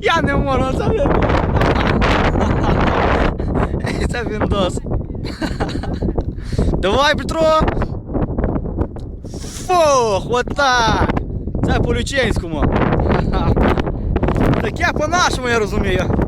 Я не можу це він. Це віндос. Давай, Петро! Фух, от так! Це по-люченському. Таке по-нашому, я розумію.